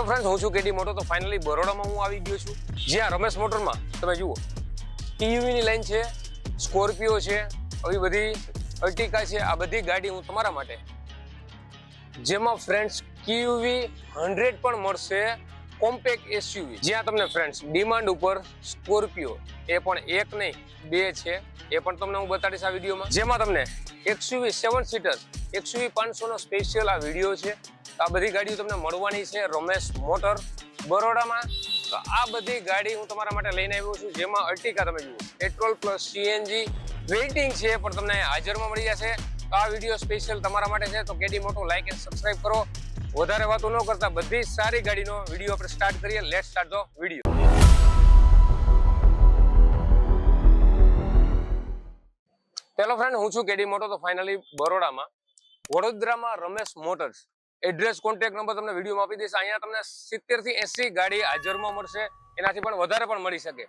Friend હું છું કેડી મોટો. તો ફાઇનલી બરોડામાં હું આવી ગયો છું. જ્યાં રમેશ મોટરમાં, તમે જુઓ. ટીયુવીની લાઈન છે સ્કોર્પિયો છે, આવી બધી અર્ટિકા છે, આ બધી ગાડી હું તમારા માટે. જેમાં ફ્રેન્ડ્સ કીયુવી હંડ્રેડ પણ મળશે કોમ્પેક્ટ એસયુવી જ્યાં તમને ફ્રેન્ડ્સ ડિમાન્ડ ઉપર સ્કોર્પિયો એ પણ એક નહીં, બે છે. એ પણ તમને હું બતાડીશ આ વિડીયોમાં. જેમાં તમને એક્સયુવી સેવન સીટર એક્સયુવી પાંચસો નો સ્પેશિયલ આ વીડિયો છે. આ બધી ગાડીઓ તમને મળવાની છે રમેશ મોટર બરોડામાં. તો આ બધી ગાડી હું તમારા માટે લઈને આવ્યો છું. જેમાં અર્ટિકા તમે જુઓ. પેટ્રોલ પ્લસ સીએનજી વેઇટિંગ છે પણ તમને હાજરમાં મળી જશે. તો આ વીડિયો સ્પેશિયલ તમારા માટે છે. તો કેડી મોટો લાઈક એન્ડ સબસ્ક્રાઈબ કરો. વધારે વાતો ન કરતા બધી સારી ગાડીનો વીડિયો આપણે સ્ટાર્ટ કરીએ. Let start the video hello friend હું છું કેડી મોટો. તો ફાઇનલી બરોડામાં વડોદરામાં Ramesh Motors. Address contact number તમને વિડીયોમાં આપી દઈશ. અહીંયા તમને સિત્તેરથી એસી ગાડી હાજરમાં મળશે. એનાથી પણ વધારે પણ મળી શકે.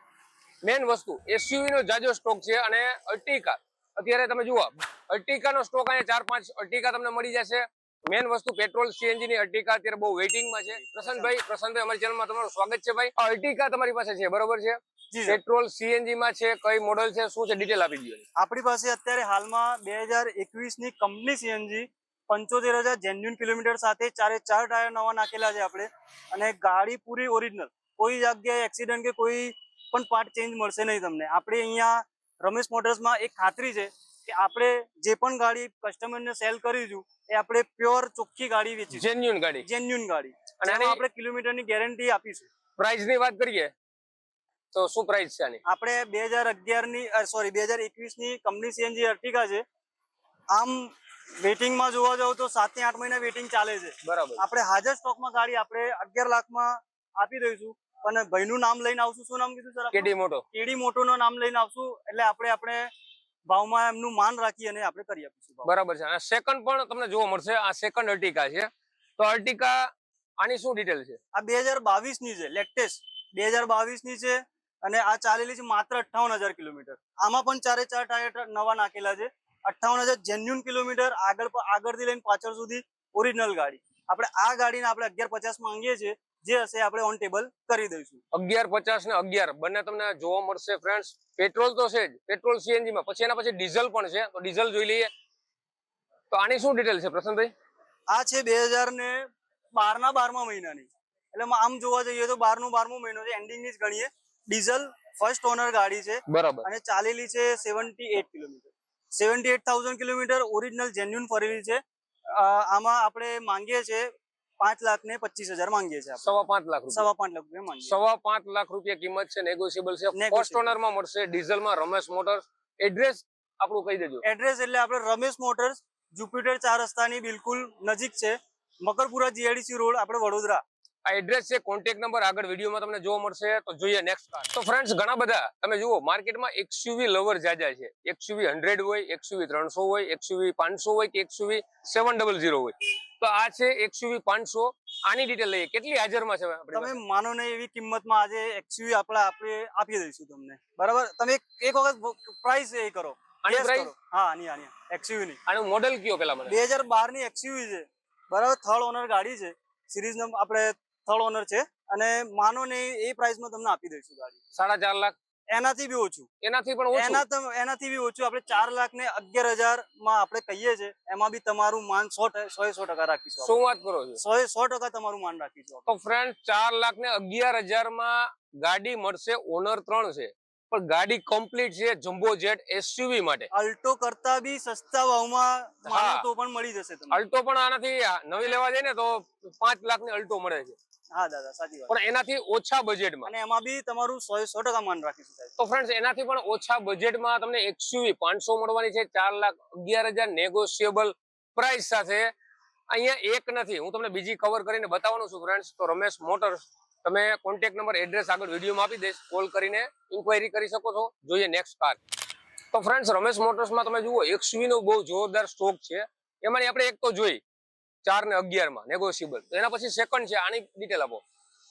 મેઇન વસ્તુ એસયુવી નો જાજો સ્ટોક છે અને અર્ટિકા અત્યારે તમે જુઓ અર્ટિકા નો સ્ટોક અહીંયા ચાર પાંચ અર્ટિકા તમને મળી જશે. મેઇન વસ્તુ પેટ્રોલ સીએનજી ની અર્ટિકા અત્યારે બહુ વેઇટિંગમાં છે. પ્રસન્નભાઈ પ્રસન્નભાઈ અમારી ચેનલમાં તમારું સ્વાગત છે ભાઈ. અર્ટિકા તમારી પાસે છે બરોબર છે? પેટ્રોલ સીએનજી માં છે કઈ મોડલ છે શું છે ડિટેલ આપી દો. આપણી પાસે અત્યારે હાલમાં બે હજાર એકવીસની કંપની સીએનજી પંચોતેર હજાર જેન્યુન કિલોમીટર સાથે ચારે ચાર ટાયર નવા નાખેલા છે આપણે. અને ગાડી પૂરી ઓરિજિનલ કોઈ જગ્યાએ એક્સિડન્ટ કે કોઈ પણ પાર્ટ ચેન્જ મળશે નહીં તમને. આપણે અહીંયા રમેશ મોટર્સમાં એક ખાતરી છે કે આપણે જે પણ ગાડી કસ્ટમરને સેલ કરીશું એ આપણે પ્યોર ચોખ્ખી ગાડી વેચી જેન્યુન ગાડી. જેન્યુન ગાડી. અને આપણે કિલોમીટરની ગેરંટી આપીશું. પ્રાઇસની વાત કરીએ તો શું પ્રાઇસ છે આની? આપણે બે હજાર અગિયારની સોરી બે હજાર એકવીસની કંપની સીએનજી અર્ટિકા છે. આમ વેટિંગમાં જોવા જાવ તો સાતથી આઠ મહિના વેટિંગ ચાલે છે. બરાબર. આપણે હાજર સ્ટોકમાં ગાડી આપણે અગિયાર લાખમાં આપી દઈશું. પણ ભાઈનું નામ લઈને આવશું. શું નામ કીધું સર કેડી મોટો? કેડી મોટો નો નામ લઈને આવશું. એટલે આપણે આપણે ભાવમાં એમનું માન રાખી અને આપણે કરી આપીશું બરાબર છે. અને સેકન્ડ પણ તમને જોવા મળશે. આ સેકન્ડ અર્ટિકા છે. તો અર્ટિકા આની શું ડિટેલ છે? આ બે ની છે લેટેસ્ટ બે ની છે અને આ ચાલેલી છે માત્ર અઠાવન હજાર કિલોમીટર. આમાં પણ ચારે ચાર ટાયર નવા નાખેલા છે. અઠ્ઠાવન હજાર જેન્યુન કિલોમીટર આગળ આગળથી લઈને પાછળ સુધી ઓરિજિનલ ગાડી. આપણે આ ગાડીને આપણે અગિયાર પચાસ માંગીએ છીએ જે હશે આપણે ઓન ટેબલ કરી દઈશું. અગિયાર પચાસ ને અગિયાર બંને તમને જોવા મળશે ફ્રેન્ડ્સ પેટ્રોલ તો છે જ પેટ્રોલ સીએનજી માં. પછી એના પછી ડીઝલ પણ છે તો ડીઝલ જોઈ લઈએ. તો આની શું ડિટેલ છે પ્રશાંતભાઈ? આ છે બે હજાર ને બાર ના બારમા મહિનાની. એટલે આમ જોવા જઈએ તો બારનું બારમું મહિનો છે એન્ડિંગની જ ગણીએ. ડીઝલ ફર્સ્ટ ઓનર ગાડી છે બરાબર. અને ચાલેલી છે seventy eight kilometre. Seventy eight thousand kilometre original genuine ફરેલી છે આમાં આપણે માંગીએ છીએ પાંચ લાખ ને પચીસ હજાર માંગીએ છીએ સવા પાંચ લાખ સવા પાંચ લાખ રૂપિયા સવા પાંચ લાખ રૂપિયા કિંમત છે નેગોશિયેબલ છે. ફર્સ્ટ ઓનરમાં મળશે ડીઝલમાં રમેશ મોટર્સ. એડ્રેસ આપણું કહી દેજો. એડ્રેસ એટલે આપણે રમેશ મોટર્સ જુપિટર ચાર રસ્તાની બિલકુલ નજીક છે. મકરપુરા જીઆઈડીસી રોડ આપણે વડોદરા. આ એડ્રેસ છે કોન્ટેક્ટ નંબર આગળ વિડીયોમાં તમને જોવા મળશે. તો જોઈએ નેક્સ્ટ કાર તો ફ્રેન્ડ્સ ઘણા બધા તમે જુઓ માર્કેટમાં એક્સયુવી લવર જાજા છે. એક્સયુવી હંડ્રેડ હોય એક્સયુવી ત્રણસો હોય એક્સયુવી પાંચસો હોય કે એક્સયુવી સેવન ડબલ ઝીરો હોય. તો આ છે એક્સયુવી પાંચસો. આની ડિટેલ લઈએ. કેટલી હાજરમાં છે તમે માનો ને એવી કિંમતમાં આજે એક્સયુવી આપણે આપણે આપી દઈશું તમને. બરાબર? તમે એક વખત પ્રાઇસ એ કરો. આની હા આની આની. એક્સયુવી ની. આનું મોડેલ કયો પેલા મને? બે હજાર બારની એક્સયુવી છે. બરાબર? થર્ડ ઓનર ગાડી છે. સિરીઝ નંબર આપણે થર્ડ ઓનર છે. અને માનો ને એ પ્રાઇસમાં તમને આપી દઈશું ગાડી. સાડા ચાર લાખ. એનાથી બી ઓછું. એનાથી પણ એના એનાથી બી ઓછું. આપણે ચાર લાખ ને અગિયાર હજારમાં આપણે કહીએ છીએ. એમાં બી તમારું માન સો સો સો ટકા રાખીશું શું વાત કરો છો? સો સો ટકા તમારું માન રાખીશું તો ફ્રેન્ડ ચાર લાખ ને અગિયાર હજારમાં ગાડી મળશે ઓનર ત્રણ છે. પણ ગાડી કમ્પ્લીટ છે જમ્બો જેટ એસયુવી માટે. અલ્ટો કરતા બી સસ્તા ભાવમાં તો પણ મળી જશે અલ્ટો પણ આનાથી નવી લેવા જાય ને તો પાંચ લાખની અલ્ટો મળે છે. હા દાદા સાચી વાત. પણ એનાથી ઓછા બજેટમાં અને એમાં બી તમારું સો સો ટકા માન રાખીશું તો ફ્રેન્ડ એનાથી પણ ઓછા બજેટમાં તમને એક્સયુવી પાંચસો મળવાની છે ચાર લાખ અગિયાર હજાર નેગોશિયેબલ પ્રાઇસ સાથે. અહીંયા એક નથી હું તમને બીજી કવર કરીને બતાવવાનું છું ફ્રેન્ડ્સ તો રમેશ મોટર્સ તમે કોન્ટેક્ટ નંબર એડ્રેસ આગળ વિડીયોમાં આપી દઈશ. કોલ કરીને ઇન્ક્વાયરી કરી શકો છો. જોઈએ નેક્સ્ટ કાર તો ફ્રેન્ડ્સ રમેશ મોટર્સમાં તમે જુઓ એક્સયુવી નો બહુ જોરદાર સ્ટોક છે. એમાંની આપણે એક તો જોઈ. ચાર ને અગિયારમાં નેગોશિયેબલ તો એના પછી સેકન્ડ છે, આની ડિટેલ આપો.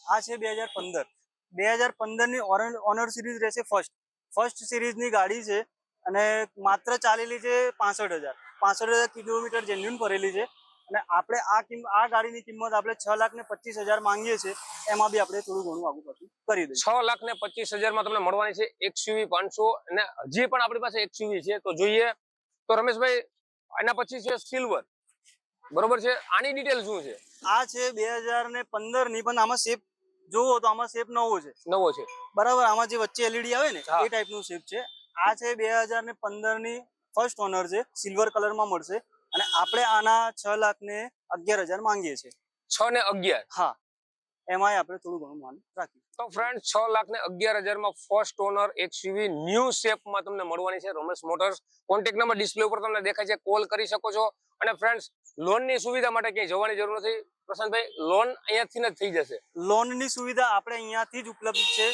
આ છે બે હજાર પંદર. બે હજાર પંદરની ઓનર સિરીઝ રહેશે ફર્સ્ટ ફર્સ્ટ સિરીઝની ગાડી છે અને માત્ર ચાલેલી છે પાસઠ હજાર. પાસઠ હજાર કિલોમીટર જેન્યુન ભરેલી છે. અને આપણે આ કિંમત આ ગાડીની કિંમત આપણે છ લાખ ને પચીસ હજાર માંગીએ છીએ એમાં બી આપણે થોડું ઘણું આગળ પાછું કરી દઈએ છ લાખ ને પચીસ હજારમાં તમને મળવાની છે એક્સયુવી પાંચસો અને હજી પણ આપણી પાસે એક્સયુવી છે તો જોઈએ. તો રમેશભાઈ એના પછી છે સિલ્વર. બરોબર છે? આની ડિટેલ શું છે? આ છે બે હજાર ને પંદરની પણ આમાં શેપ જોવો તો આમાં શેપ નવો છે. નવો છે. બરાબર? આમાં જે વચ્ચે એલઈડી આવે ને. એ ટાઈપનું શેપ છે. આ છે બે હજાર ને પંદરની ફર્સ્ટ ઓનર છે સિલ્વર કલરમાં મળશે. અને આપણે આના છ લાખ ને અગિયાર હજાર માંગીએ છીએ. છ ને અગિયાર? હા. એમાંય આપણે થોડું ઘણું માન રાખીએ તો ફ્રેન્ડ છ લાખ ને અગિયાર હજારમાં ફર્સ્ટ ઓનર એક્સયુવી ન્યૂ શેપમાં તમને મળવાની છે Ramesh Motors contact number display ઉપર તમને દેખાય છે કોલ કરી શકો છો. અને ફ્રેન્ડ્સ લોનની સુવિધા માટે ક્યાંય જવાની જરૂર નથી. પ્રશાંતભાઈ લોન અહીંયાથી જ થઈ જશે. લોનની સુવિધા આપણે અહીંયાથી જ ઉપલબ્ધ છે.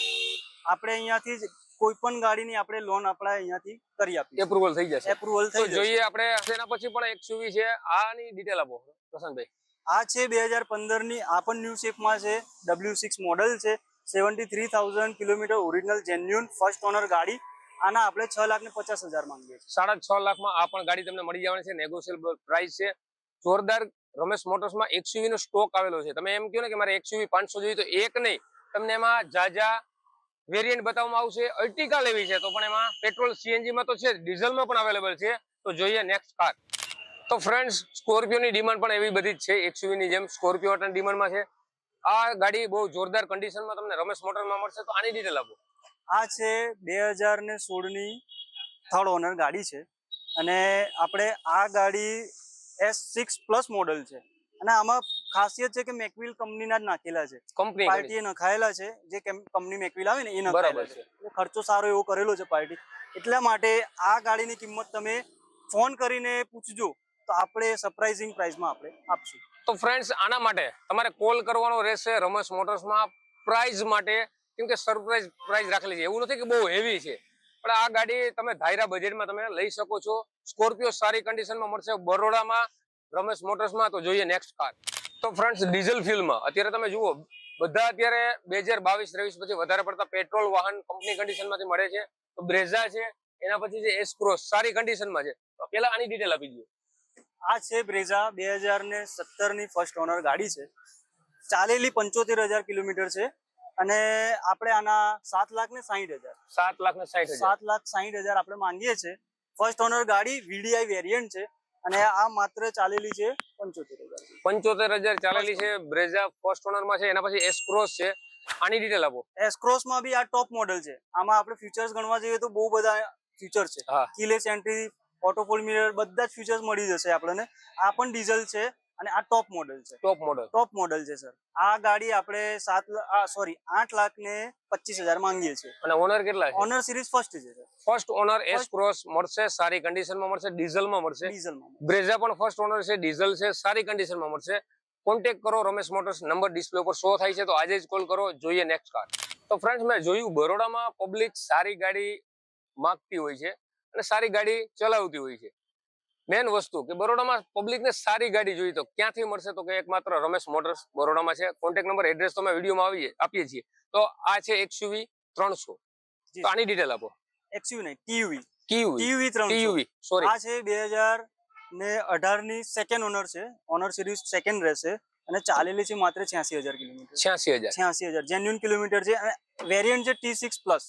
આપણે અહીંયાથી જ કોઈ પણ ગાડીની આપણે લોન આપણે અહીંયાથી કરી આપીએ. એપ્રુવલ થઈ જશે. એપ્રુવલ થઈ જોઈએ આપણે તેના પછી પણ એક્સયુવી છે. આની ડિટેલ આપો પ્રશાંતભાઈ. આ છે બે હજાર પંદરની આ પણ ન્યૂ શેપમાં છે. ડબલ્યુ સિક્સ મોડલ છે. Seventy three thousand kilometre original genuine first owner ગાડી. આના આપણે છ લાખ ને પચાસ હજાર માંગીએ છીએ. સાડા છ લાખમાં આ પણ ગાડી તમને મળી જવાની છે. નેગોશિયેબલ પ્રાઇસ છે. જોરદાર રમેશ મોટર્સમાં એક્સયુવી નો સ્ટોક આવેલો છે. તમે એમ કહો ને કે મારે એક્સયુવી પાંચસો જોઈએ તો એક નહીં. તમને એમાં જાજા વેરિયન્ટ બતાવવામાં આવશે અર્ટિકા લેવી છે. તો પણ એમાં પેટ્રોલ સીએનજી માં તો છે ડીઝલમાં પણ અવેલેબલ છે. તો જોઈએ નેક્સ્ટ કાર તો ફ્રેન્ડ્સ સ્કોર્પિયોની ડિમાન્ડ પણ એવી બધી જ છે. એક્સયુવી ની જેમ સ્કોર્પિયો પણ ડિમાન્ડમાં છે. આ ગાડી બહુ જોરદાર કન્ડિશનમાં તમને રમેશ મોટરમાં મળશે, તો આની ડિટેલ આપો. આ છે બે હજાર ને સોળની થર્ડ ઓનર ગાડી છે. અને આપણે આ ગાડી એસ સિક્સ પ્લસ મોડલ છે. અને આમાં ખાસિયત છે કે મેકવિલ કંપનીના જ નાખેલા છે. કંપની પાર્ટીએ નખાયેલા છે. જે કંપની મેકવિલ આવે ને એ નખાયેલા છે. ખર્ચો સારો એવો કરેલો છે પાર્ટી. એટલા માટે આ ગાડીની કિંમત તમે ફોન કરીને પૂછજો તો આપણે સરપ્રાઇઝિંગ પ્રાઇસમાં આપણે આપશું. તો ફ્રેન્ડ્સ આના માટે તમારે કોલ કરવાનો રહેશે રમેશ મોટર્સમાં પ્રાઇઝ માટે. કેમ કે સરપ્રાઇઝ પ્રાઇઝ રાખેલી છે. એવું નથી કે બહુ હેવી છે. પણ આ ગાડી તમે ધાયરા બજેટમાં તમે લઈ શકો છો. સ્કોર્પિયો સારી કન્ડિશનમાં મળશે. બરોડામાં રમેશ મોટર્સમાં. તો જોઈએ નેક્સ્ટ કાર તો ફ્રેન્ડ્સ ડીઝલ ફ્યુલમાં અત્યારે તમે જુઓ બધા અત્યારે બે હજાર બાવીસ ત્રેવીસ પછી વધારે પડતા પેટ્રોલ વાહન કંપની કન્ડિશનમાંથી મળે છે. તો બ્રેઝા છે એના પછી છે એસ ક્રોસ સારી કન્ડિશનમાં છે. તો પેલા આની ડિટેલ આપી દો આ છે બ્રેઝા બે હજાર ને સત્તરની ફર્સ્ટ ઓનર ગાડી છે. ચાલેલી પંચોતેર હજાર કિલોમીટર છે. અને આપણે આના સાત લાખ ને સાહીઠ હજાર. સાત લાખ ને સાહીઠ સાત લાખ સાહીઠ હજાર આપણે માંગીએ છીએ. ફર્સ્ટ ઓનર ગાડી વીડીઆઈ વેરિયન્ટ છે. અને આ માત્ર ચાલેલી છે પંચોતેર હજાર પંચોતેર હજાર ચાલેલી છે. બ્રેઝા ફર્સ્ટ ઓનરમાં છે. એના પછી એસક્રોસ છે. આની ડિટેલ આપો. એસક્રોસમાં બી આ ટોપ મોડેલ છે. આમાં આપણે ફીચર્સ ગણવા જઈએ તો બહુ બધા ફીચર છે. કિલેસ એન્ટ્રી ઓટોફોલ મિરર બધા જ ફીચર્સ મળી જશે આપણને. આ પણ ડીઝલ છે. અને આ ટોપ મોડલ છે. ટોપ મોડલ ટોપ મોડલ છે સર આ ગાડી આપણે સાત આ સોરી આઠ લાખ ને પચીસ હજાર માંગીએ છીએ. અને ઓનર કેટલા ઓનર સિરીઝ ફર્સ્ટ છે ફર્સ્ટ ઓનર એસ ક્રોસ મળશે સારી કન્ડિશનમાં મળશે ડીઝલમાં મળશે. ડીઝલમાં બ્રેઝા પણ ફર્સ્ટ ઓનર છે ડીઝલ છે સારી કન્ડિશનમાં મળશે. કોન્ટેક્ટ કરો રમેશ મોટર્સ નંબર ડિસ્પ્લે ઉપર શો થાય છે તો આજે જ કોલ કરો જોઈએ નેક્સ્ટ કાર તો ફ્રેન્ડ્સ મેં જોયું બરોડામાં પબ્લિક સારી ગાડી માગતી હોય છે અને સારી ગાડી ચલાવતી હોય છે. મેન વસ્તુ કે બરોડામાં પબ્લિકને સારી ગાડી જોઈએ તો ક્યાંથી મળશે તો કે એકમાત્ર રમેશ મોટર્સ બરોડામાં છે. કોન્ટેક્ટ નંબર એડ્રેસ તો અમે વિડીયોમાં આવીએ આપીએ છીએ. તો આ છે એક્સયુવી ત્રણસો. તો આની ડિટેલ આપો. એક્સયુ નહીં ટીયુવી ટીયુવી ટીયુવી સોરી આ છે બે હજાર ને અઢારની સેકન્ડ ઓનર છે. ઓનર સિરીઝ સેકન્ડ રહેશે અને ચાલેલી છે માત્ર છ્યાસી હજાર કિલોમીટર. છ્યાસી હજાર. છ્યાસી હજાર. જેન્યુન કિલોમીટર છે અને વેરિયન્ટ છે T six plus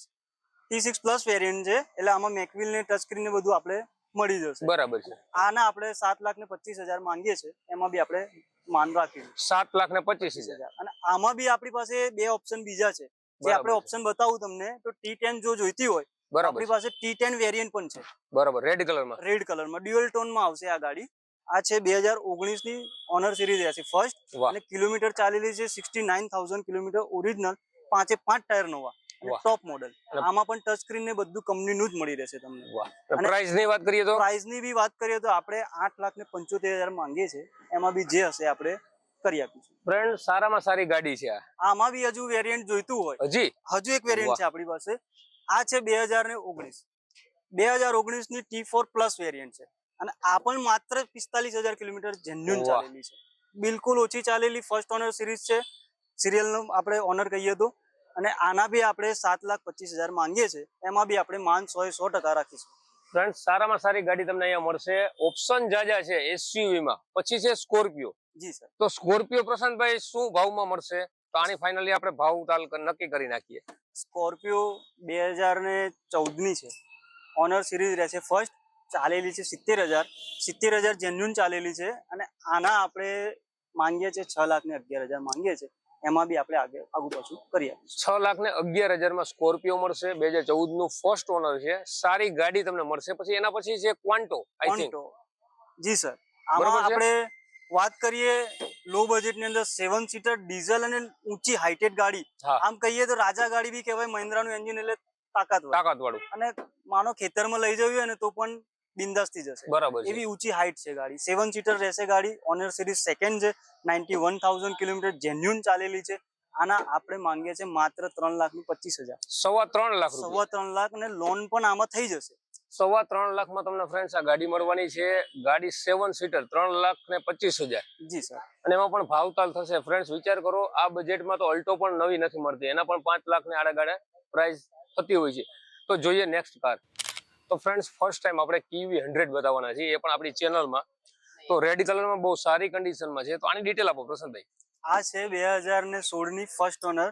T six plus variant છે. એટલે આમાં મેકવિલ ને ટચ સ્ક્રીન ને બધું આપણે મળી જશે. બરાબર છે. આના આપણે સાત લાખ ને પચીસ હજાર માંગીએ છીએ એમાં બી આપણે માન રાખીશું સાત લાખ ને પચીસ હજાર. અને આમાં બી આપણી પાસે બે ઓપ્શન બીજા છે. જે આપણે ઓપ્શન બતાવું તમને તો ટી ટેન જો જોઈતી હોય બરાબર આપણી પાસે ટી ટેન વેરિયન્ટ પણ છે. બરાબર રેડ કલરમાં રેડ કલરમાં ડ્યુઅલ ટોનમાં આવશે આ ગાડી. આ છે બે હજાર ઓગણીસની ઓનર સિરીઝ રહેશે ફર્સ્ટ અને કિલોમીટર ચાલેલી છે sixty nine thousand kilometre original પાંચે પાંચ ટાયર નવા. ટોપ મોડલ આમાં પણ ટચ સ્ક્રીન ને બધું કંપનીનું જ મળી રહેશે તમને. પ્રાઇસની વાત કરીએ તો? પ્રાઇસની બી વાત કરીએ તો આપણે આઠ લાખ ને પંચોતેર હજાર માંગીએ છીએ. એમાં બી જે હશે આપણે કરી આપીશું. ફ્રેન્ડ સારામાં સારી ગાડી છે આમાં બી હજુ વેરિયન્ટ જોઈતું હોય. હજી? હજુ એક વેરિયન્ટ છે આપણી પાસે. આ છે બે હજાર ને ઓગણીસ. બે હજાર ઓગણીસની ટી ફોર પ્લસ વેરિયન્ટ છે. અને આ પણ માત્ર પિસ્તાલીસ હજાર કિલોમીટર જેન્યુન ચાલેલી છે. બિલકુલ ઓછી ચાલેલી ફર્સ્ટ ઓનર સિરીઝ છે. સિરિયલ નો આપણે ઓનર કહીએ તો. અને આના બી આપણે સાત લાખ પચીસ હજાર માંગીએ છીએ. એમાં બી આપણે માન સો સો ટકા રાખીશું. ફ્રેન્ડ સારામાં સારી ગાડી તમને અહીંયા મળશે. ઓપ્શન જાજા છે એસયુવી માં. પછી છે સ્કોર્પિયો જી સર. તો સ્કોર્પિયો પ્રશાંતભાઈ શું ભાવમાં મળશે? તો આની ફાઇનલી આપણે ભાવ તાલ નક્કી કરી નાખીએ. સ્કોર્પિયો બે હજાર ને ચૌદની છે. ઓનર સિરીઝ રહેશે ફર્સ્ટ ચાલેલી છે સિત્તેર હજાર. સિત્તેર હજાર જેન્યુન ચાલેલી છે. અને આના આપણે માંગીએ છીએ છ લાખ ને અગિયાર હજાર માંગીએ છીએ. એમાં બી આપણે આગળ આગુ પાછું કરી આપીશું. છ લાખ ને અગિયાર હજારમાં સ્કોર્પિયો મળશે બે હજાર ચૌદનું ફર્સ્ટ ઓનર છે. સારી ગાડી તમને મળશે. પછી એના પછી છે ક્વાન્ટો ક્વાન્ટો જી સર. આમાં આપણે વાત કરીએ લો બજેટની અંદર સેવન સીટર ડીઝલ અને ઊંચી હાઇટેડ ગાડી. આમ કહીએ તો રાજા ગાડી બી કહેવાય મહિન્દ્રાનું એન્જિન એટલે તાકાત તાકાત વાળું અને માનો ખેતરમાં લઈ જવી હોય ને તો પણ બિંદાસથી જશે. બરાબર એવી ઊંચી હાઇટ છે ગાડી. સેવન સીટર રહેશે ગાડી. ઓનર સિરીઝ સેકન્ડ છે. Ninety one thousand kilometre genuine ચાલેલી છે. આના આપણે માંગીએ છીએ માત્ર ત્રણ લાખની પચીસ હજાર. સવા ત્રણ લાખ સવા ત્રણ લાખ ને લોન પણ આમાં થઈ જશે. સવા ત્રણ લાખમાં તમને ફ્રેન્ડ આ ગાડી મળવાની છે. ગાડી સેવન સીટર ત્રણ લાખ ને પચીસ હજાર. જી સર. અને એમાં પણ ભાવતાલ થશે. ફ્રેન્ડ વિચાર કરો આ બજેટમાં તો અલ્ટો પણ નવી નથી મળતી. એના પણ પાંચ લાખ ને આડા પ્રાઇસ થતી હોય છે. તો જોઈએ નેક્સ્ટ કાર તો ફ્રેન્ડ્સ ફર્સ્ટ ટાઈમ આપણે કીવી હંડ્રેડ બતાવવાના છીએ એ પણ આપણી ચેનલમાં તો રેડ કલરમાં બહુ સારી કન્ડિશનમાં છે. તો આની ડિટેલ આપો પ્રશાંતભાઈ. આ છે બે હજાર ને સોળની first owner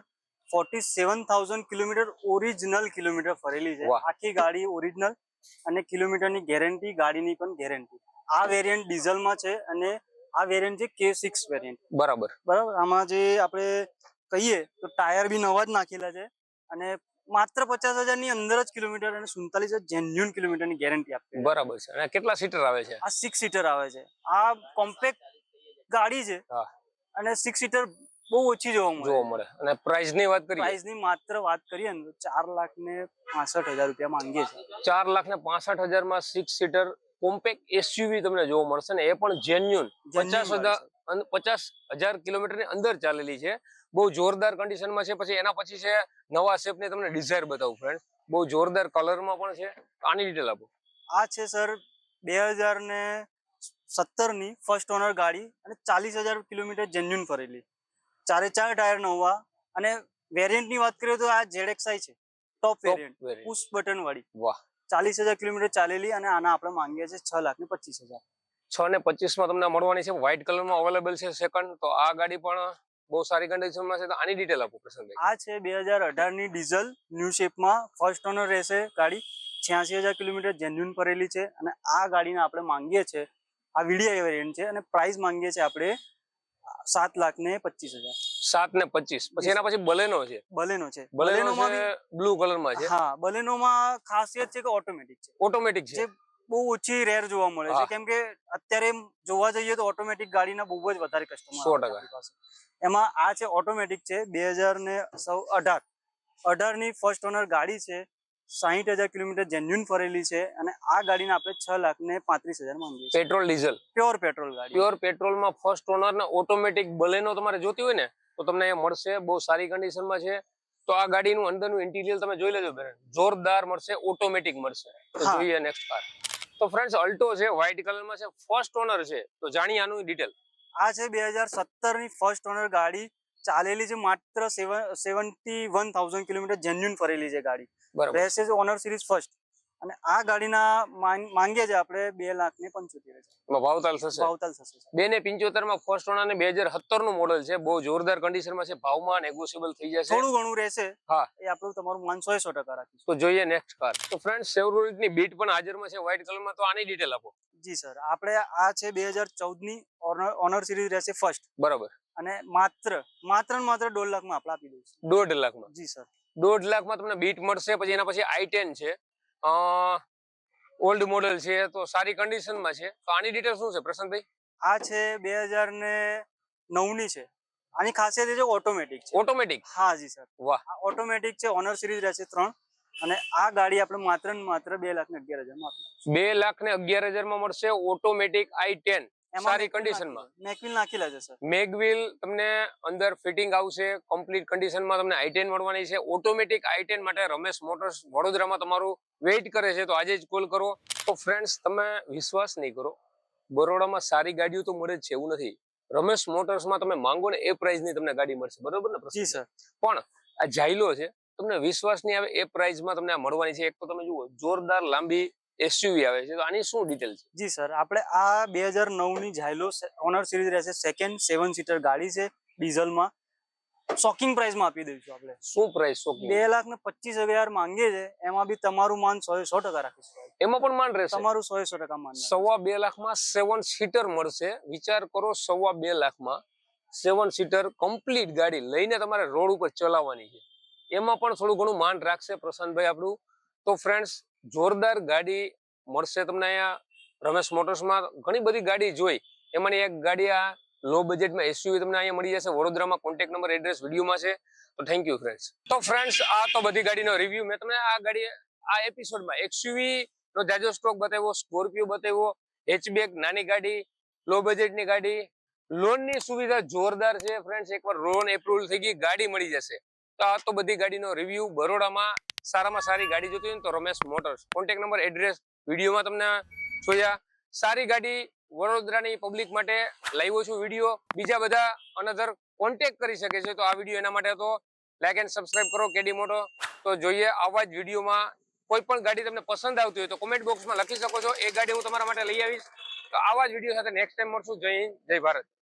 forty seven thousand kilometre original kilometre ફરેલી છે. આખી ગાડી ઓરિજિનલ અને કિલોમીટરની ગેરંટી ગાડીની પણ ગેરંટી આ વેરિયન્ટ ડીઝલમાં છે અને આ વેરિયન્ટ છે કે સિક્સ વેરિયન્ટ બરાબર. બરાબર? આમાં જે આપણે કહીએ તો ટાયર બી નવા જ નાખેલા છે અને માત્ર પચાસ હજારની અંદર જ કિલોમીટર અને સુડતાલીસ હજાર જેન્યુન કિલોમીટરની ગેરંટી આપે બરાબર છે. અને કેટલા સીટર આવે છે? આ સિક્સ સીટર આવે છે. આ કોમ્પેક્ટ ગાડી છે અને સિક્સ સીટર બહુ ઓછી જોવા મળે. જોવા મળે. અને પ્રાઇસની વાત કરીએ? પ્રાઇસની માત્ર વાત કરીએ ને તો ચાર લાખ ને પાસઠ હજાર રૂપિયા માંગીએ છીએ. ચાર લાખ ને પાસઠ હજારમાં સિક્સ સીટર કોમ્પેક્ટ એસયુવી તમને જોવા મળશે ને એ પણ જેન્યુન પચાસ હજાર પચાસ હજાર કિલોમીટરની અંદર ચાલેલી છે. બહુ જોરદાર કન્ડિશનમાં છે પછી એના પછી છે નવા શેપની તમને ડિઝાયર બતાવું ફ્રેન્ડ બહુ જોરદાર કલરમાં પણ છે. આની ડિટેલ આપો. આ છે સર બે હજાર ને સત્તરની ફર્સ્ટ ઓનર ગાડી અને ચાલીસ હજાર કિલોમીટર જેન્યુન ફરેલી. ચારે ચાર ટાયર નવા અને વેરિયન્ટની વાત કરીએ તો આ ZXi છે. ટોપ વેરિયન્ટ પુશ બટન વાળી. વાહ. ચાલીસ હજાર કિલોમીટર ચાલેલી અને આના આપણે માંગીએ છીએ છ લાખ ને પચીસ હજાર. છ ને પચીસમાં તમને મળવાની છે. વ્હાઇટ કલરમાં અવેલેબલ છે સેકન્ડ તો આ ગાડી પણ બહુ સારી કન્ડિશનમાં છે તો આની ડિટેલ આપો પ્રશાંતભાઈ. આ છે બે હજાર અઢારની ડીઝલ ન્યુ શેપમાં ફર્સ્ટ ઓનર રહેશે ગાડી છ્યાસી હજાર કિલોમીટર જેન્યુન ભરેલી છે અને આ ગાડીને આપણે માંગીએ છીએ આ વીડીઆઈ વેરિયન્ટ છે અને પ્રાઇસ માંગીએ છીએ આપણે સાત લાખ ને પચીસ હજાર. સાત ને પચીસ. પછી એના પછી બલેનો છે. બલેનો છે. બલેનો બલેનોમાં કલર બ્લુ કલરમાં છે. હા હા બલેનોમાં ખાસિયત છે કે ઓટોમેટિક છે. ઓટોમેટિક છે. બહુ ઓછી રેર જોવા મળે છે. કેમ કે અત્યારે જોવા જઈએ તો ઓટોમેટિક ગાડીના બહુ જ વધારે કસ્ટમર એમાં આ છે ઓટોમેટિક છે. બે હજાર ને સૌ અઢાર. અઢારની ફર્સ્ટ ઓનર ગાડી છે. સાહીઠ હજાર કિલોમીટર જેન્યુન ફરેલી છે અને આ ગાડીને આપણે છ લાખ ને પાંત્રીસ હજાર માંગીએ પેટ્રોલ ડીઝલ પ્યોર પેટ્રોલ ગાડી. પ્યોર પેટ્રોલમાં ફર્સ્ટ ઓનર ને ઓટોમેટિક બલેનો તમારે જોતી હોય ને તો તમને એ મળશે. બહુ સારી કન્ડિશનમાં છે. તો આ ગાડીનું અંદરનું ઇન્ટિરિયર તમે જોઈ લેજો જોરદાર મળશે ઓટોમેટિક મળશે. જોઈએ નેક્સ્ટ કાર તો ફ્રેન્ડ્સ અલ્ટો છે વ્હાઇટ કલરમાં છે ફર્સ્ટ ઓનર છે. તો જાણીએ આનું ડિટેલ આ છે બે હજાર સત્તરની ફર્સ્ટ ઓનર ગાડી. ચાલેલી છે માત્ર seventy one thousand kilometre genuine ફરેલી છે ગાડી. રહેશે ઓનર સિરીઝ ફર્સ્ટ અને આ ગાડીના માંગ- માંગીએ છે આપણે બે લાખ ને પંચોતેર ભાવતાલ થશે? ભાવતાલ થશે બે ને પિંચોતેરમાં ફર્સ્ટ ઓનર ને બે હજાર સત્તરનું મોડલ છે. બહુ જોરદાર કન્ડિશનમાં છે. ભાવમાં નેગોશિયેબલ થઈ જશે. થોડું ઘણું રહેશે. હા. એ આપણું તમારું માન સો સો ટકા રાખીશું. તો જોઈએ નેક્સ્ટ કાર તો ફ્રેન્ડ સેવરોલિટની બીટ પણ હાજરમાં છે. વ્હાઇટ કલરમાં તો આની ડિટેલ આપો. જી સર. આપણે આ છે બે હજાર ચૌદની ઓનર સિરીઝ રહેશે ફર્સ્ટ બરાબર. અને માત્ર માત્ર માત્ર દોઢ લાખમાં આપણે આપી દઈશું. દોઢ લાખમાં. જી સર. દોઢ લાખમાં તમને બીટ મળશે. પછી એના પછી આઈ ટેન છે. ઓલ્ડ મોડેલ છે તો સારી કન્ડિશનમાં છે. તો આની ડિટેલ શું છે પ્રશાંતભાઈ? આ છે બે હજાર ને નવની છે. આની ખાસિયત એ છે ઓટોમેટિક છે. ઓટોમેટિક હા જી સર. વાહ. ઓટોમેટિક છે ઓનર સિરીઝ રહેશે ત્રણ. અને આ ગાડી આપણે માત્ર ને માત્ર બે લાખ ને અગિયાર હજારમાં બે લાખ ને અગિયાર હજારમાં મળશે ઓટોમેટિક આઈ ટેન સારી કન્ડિશનમાં મેગવિલ નાખેલા છે સર મેગવિલ તમને અંદર ફિટિંગ આવશે કમ્પ્લીટ કન્ડિશનમાં તમને આઈ ટેન મળવાની છે. ઓટોમેટિક આઈ ટેન માટે રમેશ મોટર્સ વડોદરામાં તમારું વેઇટ કરે છે તો આજે જ કોલ કરો. તો ફ્રેન્ડ્સ તમે વિશ્વાસ નહીં કરો. બરોડામાં સારી ગાડીઓ તો મળે જ છે એવું નથી. રમેશ મોટર્સમાં તમે માંગો ને એ પ્રાઇસની તમને ગાડી મળશે. બરોબર ને જી સર પણ આ જાયલો છે તમને વિશ્વાસ નહીં આવે એ પ્રાઇસમાં તમને આ મળવાની છે. એક તો તમે જુઓ જોરદાર લાંબી એસયુવી આવે છે. તો આની શું ડિટેલ છે? જી સર આપણે આ બે હજાર નવની ઝાયલો ઓનર સિરીઝ રહેશે. સેકન્ડ સેવન સીટર ગાડી છે ડીઝલમાં. શોકિંગ પ્રાઇસમાં આપી દઈશું આપણે. શું પ્રાઇસ બે લાખ ને પચીસ હજાર માંગીએ છે. એમાં બી તમારું માન સો સો ટકા રાખીશું એમાં પણ માન રહેશે? તમારું સો સો ટકા માન સવા બે લાખમાં સેવન સીટર મળશે. વિચાર કરો સવા બે લાખમાં સેવન સીટર કમ્પ્લીટ ગાડી લઈને તમારે રોડ ઉપર ચલાવવાની છે. એમાં પણ થોડું ઘણું માન રાખશે પ્રશાંતભાઈ આપણું. તો ફ્રેન્ડ્સ જોરદાર ગાડી મળશે તમને અહીંયા રમેશ મોટર્સમાં ઘણી બધી ગાડી જોઈ. એમાંની એક ગાડી આ લો બજેટમાં એસયુવી તમને અહીંયા મળી જશે. વડોદરામાં કોન્ટેક્ટ નંબર એડ્રેસ વિડીયોમાં છે. તો થેન્ક યુ ફ્રેન્ડ્સ તો ફ્રેન્ડ્સ આ તો બધી ગાડીનો રિવ્યુ મેં તમને આ ગાડી, આ એપિસોડમાં એક્સયુવી નો જાજો સ્ટોક બતાવ્યો સ્કોર્પિયો બતાવ્યો હેચબેક નાની ગાડી લો બજેટની ગાડી. લોનની સુવિધા જોરદાર છે ફ્રેન્ડ્સ એકવાર લોન એપ્રુવલ થઈ ગઈ, ગાડી મળી જશે. તો આ તો બધી ગાડીનો રિવ્યુ બરોડામાં સારામાં સારી ગાડી જોતી હોય તો Ramesh Motors contact number address વિડીયોમાં તમને જોયા સારી ગાડી વડોદરાની પબ્લિક માટે લાવ્યો છું વીડિયો. બીજા બધા અનધર કોન્ટેક્ટ કરી શકે છે તો આ વીડિયો એના માટે તો લાઈક એન્ડ સબસ્ક્રાઈબ કરો કેડી મોટો. તો જોઈએ આવા જ વિડીયોમાં કોઈ પણ ગાડી તમને પસંદ આવતી હોય તો કોમેન્ટ બોક્સમાં લખી શકો છો. એ ગાડી હું તમારા માટે લઈ આવીશ. તો આવા જ વીડિયો સાથે નેક્સ્ટ ટાઈમ મળશું. જય હિન્દ, જય ભારત.